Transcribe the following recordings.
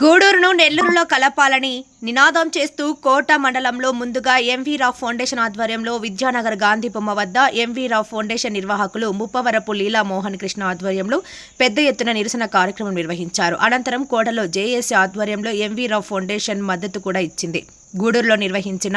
గూడూరును నెల్లూరులో కలపాలని నినాదం చేస్తూ కోట మండలంలో ముందుగా ఎంవీరావు ఫౌండేషన్ ఆధ్వర్యంలో విద్యానగర్ గాంధీ బొమ్మ వద్ద ఎంవీరావు ఫౌండేషన్ నిర్వాహకులు ముప్పవరపు లీలా మోహన్ కృష్ణ ఆధ్వర్యంలో పెద్ద ఎత్తున నిరసన కార్యక్రమం నిర్వహించారు. అనంతరం కోటలో జేఏసీ ఆధ్వర్యంలో ఎంవీరావు ఫౌండేషన్ మద్దతు కూడా ఇచ్చింది. గూడూరులో నిర్వహించిన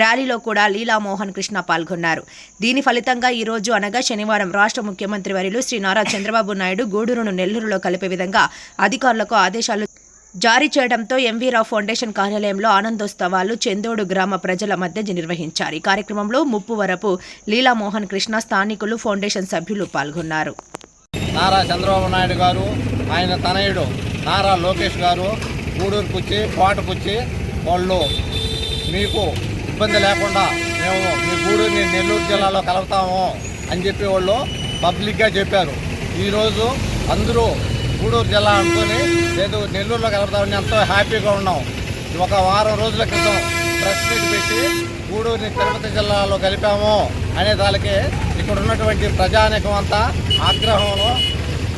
ర్యాలీలో కూడా లీలా మోహన్ కృష్ణ పాల్గొన్నారు. దీని ఫలితంగా ఈరోజు అనగా శనివారం రాష్ట్ర ముఖ్యమంత్రి వర్యులు శ్రీ నారా చంద్రబాబు నాయుడు గూడూరును నెల్లూరులో కలిపే విధంగా అధికారులకు ఆదేశాలు జారీ చేయడంతో ఎంవీరావు ఫౌండేషన్ కార్యాలయంలో ఆనందోత్సవాలు చందోడు గ్రామ ప్రజల మధ్య నిర్వహించారు. ఈ కార్యక్రమంలో ముప్పు వరపు లీలా మోహన్ కృష్ణ స్థానికులు ఫౌండేషన్ సభ్యులు పాల్గొన్నారు. నారా చంద్రబాబు నాయుడు గారు ఆయన తనయుడు నారా లోకేష్ గారు గూడూరుకు కోటకొచ్చి వాళ్ళు మీకు ఇబ్బంది లేకుండా మేము మీ గూడూరుని నెల్లూరు జిల్లాలో కలుపుతాము అని చెప్పి వాళ్ళు పబ్లిక్గా చెప్పారు. ఈరోజు అందరూ గూడూరు జిల్లా అనుకొని లేదు నెల్లూరులో కలుపుతామని ఎంతో హ్యాపీగా ఉన్నాం. ఒక వారం రోజుల క్రితం ప్రెస్ మీట్ పెట్టి గూడూరుని తిరుపతి జిల్లాలో కలిపాము అనే దానికి ఇక్కడ ఉన్నటువంటి ప్రజానికం అంతా ఆగ్రహంలో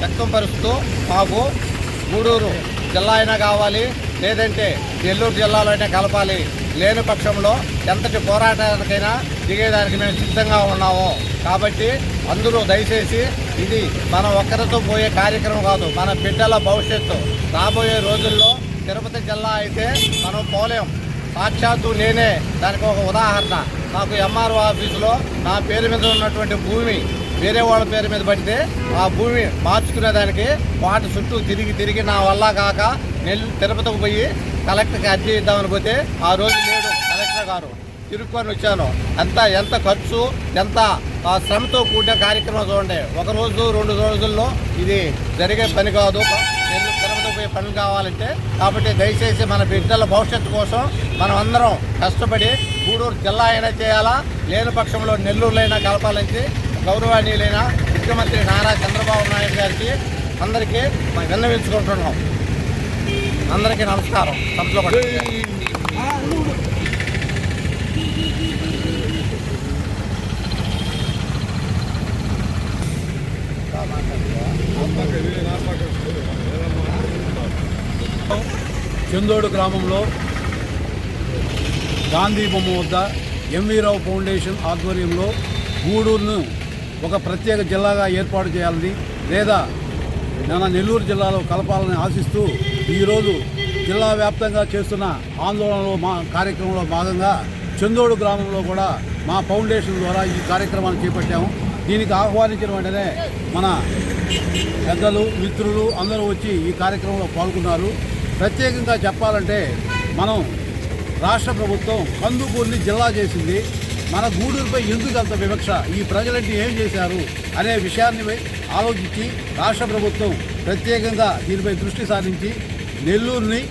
వ్యక్తంపరుస్తూ మాకు గూడూరు జిల్లా అయినా కావాలి లేదంటే నెల్లూరు జిల్లాలో అయినా కలపాలి లేని పక్షంలో ఎంతటి పోరాటానికైనా దిగేదానికి మేము సిద్ధంగా ఉన్నాము. కాబట్టి అందరూ దయచేసి ఇది మన ఒక్కరితో పోయే కార్యక్రమం కాదు మన బిడ్డల భవిష్యత్తు. రాబోయే రోజుల్లో తిరుపతి జిల్లా అయితే మనం పోలేం. సాక్షాత్తు నేనే దానికి ఒక ఉదాహరణ. నాకు ఎంఆర్ఓ ఆఫీసులో నా పేరు మీద ఉన్నటువంటి భూమి వేరే వాళ్ళ పేరు మీద పడితే ఆ భూమి మార్చుకునేదానికి వాటి చుట్టూ తిరిగి తిరిగి నా వల్ల కాక నెల్లు తిరుపతికి పోయి కలెక్టర్కి అర్జీ ఇద్దామని పోతే ఆ రోజు లేడు కలెక్టర్ గారు తిరుక్కొని వచ్చాను. అంత ఎంత ఖర్చు ఎంత ఆ, శ్రమతో కూడిన కార్యక్రమం చూడండి. ఒక రోజు రెండు రోజుల్లో ఇది జరిగే పని కాదు. తిరుపతి పోయే పనులు కావాలంటే కాబట్టి దయచేసి మన బిడ్డల భవిష్యత్తు కోసం మనం అందరం కష్టపడి గూడూరు జిల్లా అయినా చేయాలా? లేని పక్షంలో నెల్లూరులైనా కలపాలని గౌరవనీయులైన ముఖ్యమంత్రి నారా చంద్రబాబు నాయుడు గారికి అందరికీ మనం విన్నవించుకుంటున్నాం. అందరికీ నమస్కారం. సంతలో చందోడు గ్రామంలో గాంధీ బొమ్మ వద్ద ఎంవీ రావు ఫౌండేషన్ ఆధ్వర్యంలో గూడూరును ఒక ప్రత్యేక జిల్లాగా ఏర్పాటు చేయాలని లేదా మన నెల్లూరు జిల్లాలో కలపాలని ఆశిస్తూ ఈరోజు జిల్లా వ్యాప్తంగా చేస్తున్న ఆందోళనలో మా కార్యక్రమంలో భాగంగా చందోడు గ్రామంలో కూడా మా ఫౌండేషన్ ద్వారా ఈ కార్యక్రమాన్ని చేపట్టాము. దీనికి ఆహ్వానించిన వెంటనే మన పెద్దలు మిత్రులు అందరూ వచ్చి ఈ కార్యక్రమంలో పాల్గొన్నారు. ప్రత్యేకంగా చెప్పాలంటే మనం రాష్ట్ర ప్రభుత్వం కందుకూరిని జిల్లా చేసింది. మన గూడూరుపై ఎందుకు అంత వివక్ష? ఈ ప్రజలంటే ఏం చేశారు? అనే విషయాన్ని ఆలోచించి రాష్ట్ర ప్రభుత్వం ప్రత్యేకంగా దీనిపై దృష్టి సారించి నెల్లూరుని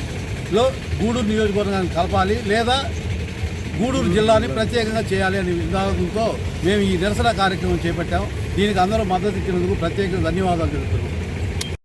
లో గూడూరు నియోజకవర్గాన్ని కలపాలి లేదా గూడూరు జిల్లాని ప్రత్యేకంగా చేయాలి అనే విధానంతో మేము ఈ నిరసన కార్యక్రమం చేపట్టాం. దీనికి అందరూ మద్దతు ఇచ్చినందుకు ప్రత్యేకంగా ధన్యవాదాలు తెలుపుతున్నాం.